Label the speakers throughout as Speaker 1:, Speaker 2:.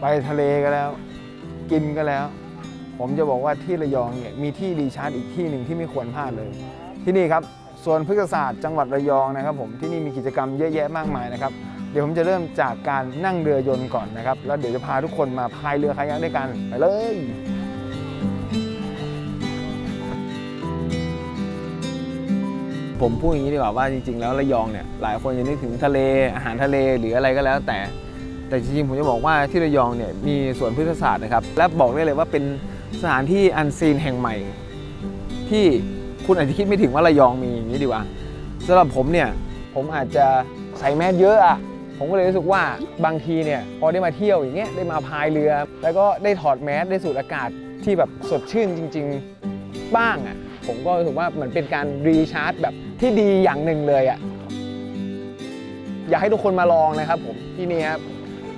Speaker 1: ไปทะเลก็แล้ว กินก็แล้ว ผมจะบอกว่าที่ระยองเนี่ยมีที่รีชาร์จอีกที่หนึ่งที่ไม่ควรพลาดเลย ที่นี่ครับสวนพฤกษศาสตร์จังหวัดระยองนะครับ ผมที่นี่มีกิจกรรมเยอะแยะมากมายนะครับเดี๋ยวผมจะเริ่มจากการนั่งเรือยนต์ก่อนนะครับแล้วเดี๋ยวจะพาทุกคนมาพายเรือคายักด้วยกันไปเลยผมพูดอย่างนี้ดีกว่าว่าจริง ๆ แล้วระยองเนี่ยหลายคนจะนึกถึงทะเลอาหารทะเลหรืออะไรก็แล้วแต่ แต่จริงๆผมจะบอกว่าที่ระยองเนี่ยมีสวนพฤกษศาสตร์นะครับ และบอกได้เลยว่าเป็นสถานที่อันซีนแห่งใหม่ ที่คุณอาจจะคิดไม่ถึงว่าระยองมีอย่างนี้ดีกว่าสำหรับผมเนี่ยผมอาจจะใส่แมสเยอะอะผมก็เลยรู้สึกว่าบางทีเนี่ยพอได้มาเที่ยวอย่างเงี้ยได้มาพายเรือ แล้วก็ได้ถอดแมสได้สูดอากาศที่แบบสดชื่นจริง ๆ บ้างอะผมก็รู้สึกว่าเหมือนเป็นการรีชาร์จแบบที่ดีอย่างหนึ่งเลยอะอยากให้ทุกคนมาลองนะครับผมที่นี่ครับ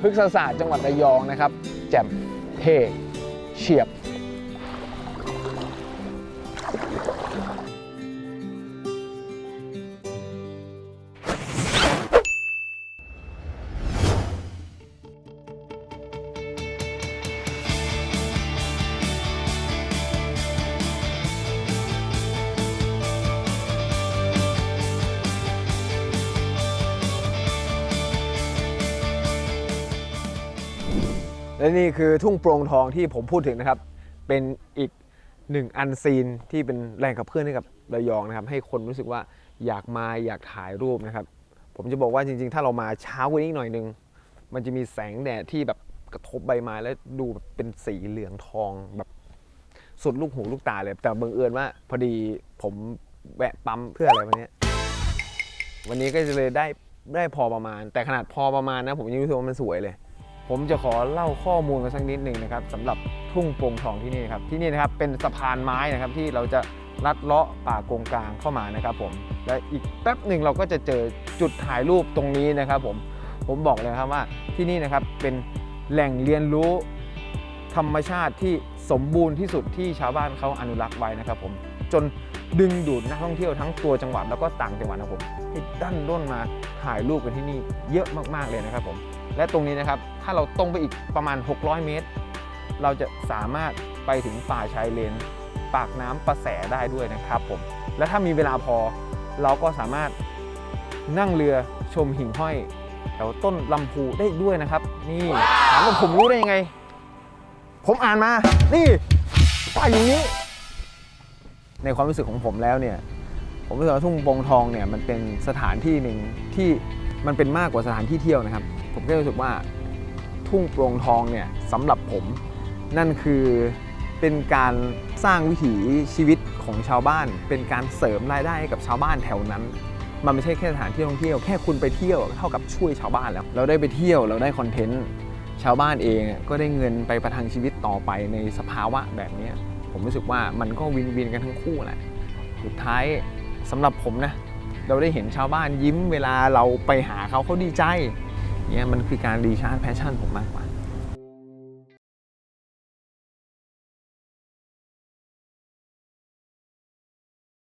Speaker 1: พฤกษศาสตร์จังหวัดระยองนะครับ แจ่มเท่เฉียบ และนี่คือทุ่งโปร่งทองที่ผมพูดถึงนะครับ เป็นอีกหนึ่งอันซีนที่เป็นแรงขับเคลื่อนให้กับระยองนะครับ ให้คนรู้สึกว่าอยากมาอยากถ่ายรูปนะครับ ผมจะบอกว่าจริง ๆ ถ้าเรามาเช้ากว่านี้หน่อยนึง มันจะมีแสงแดดที่แบบกระทบใบไม้แล้วดูแบบเป็นสีเหลืองทองแบบสุดลูกหูลูกตาเลย แต่บังเอิญว่าพอดีผมแวะปั๊มเพื่ออะไรวันนี้ วันนี้ก็จะเลยได้ได้พอประมาณ แต่ขนาดพอประมาณนะผมยังรู้สึกว่ามันสวยเลย ผมจะขอเล่าข้อมูลกันสักนิดหนึ่งนะครับสำหรับทุ่งโป่งทองที่นี่นะครับที่นี่นะครับเป็นสะพานไม้นะครับที่เราจะลัดเลาะป่ากงกลางเข้ามานะครับผมและอีกแป๊บหนึ่งเราก็จะเจอจุดถ่ายรูปตรงนี้นะครับผมผมบอกเลยครับว่าที่นี่นะครับเป็นแหล่งเรียนรู้ธรรมชาติที่สมบูรณ์ที่สุดที่ชาวบ้านเขาอนุรักษ์ไว้นะครับผม จนดึงดูดนักท่องเที่ยวทั้งตัวจังหวัดแล้วก็ต่างจังหวัดนะครับผมให้ดันด้นมาถ่ายรูปกันที่นี่เยอะมากๆเลยนะครับผมและตรงนี้นะครับถ้าเราตรงไปอีกประมาณ 600 เมตร เราจะสามารถไปถึงป่าชายเลน ปากน้ำประแสได้ด้วยนะครับผมและถ้ามีเวลาพอเราก็สามารถนั่งเรือชมหิ่งห้อย แถวต้นลำพูได้ด้วยนะครับ นี่ถามว่าผมรู้ได้ยังไง ผมอ่านมา นี่ป้ายอยู่นี้ ในความรู้สึกของผมแล้วเนี่ยผมรู้สึกว่าทุ่งโปงทองเนี่ยมันเป็นสถานที่หนึ่งที่มันเป็นมากกว่าสถานที่เที่ยวนะครับ ผมก็รู้สึกว่าทุ่งโปร่งทองเนี่ยสำหรับผม นั่นคือเป็นการสร้างวิถีชีวิตของชาวบ้าน เป็นการเสริมรายได้ให้กับชาวบ้านแถวนั้น มันไม่ใช่แค่สถานที่ท่องเที่ยวแค่คุณไปเที่ยวเท่ากับช่วยชาวบ้านแล้ว เราได้ไปเที่ยวเราได้คอนเทนต์ชาวบ้านเองก็ได้เงินไปประทังชีวิตต่อไปในสภาวะแบบนี้ ผมรู้สึกว่ามันก็วินวินกันทั้งคู่แหละสุดท้ายสำหรับผมนะ เราได้เห็นชาวบ้านยิ้มเวลาเราไปหาเขาเขาดีใจเนี่ยมันคือการรีชาร์จแพชชั่นผมมากกว่า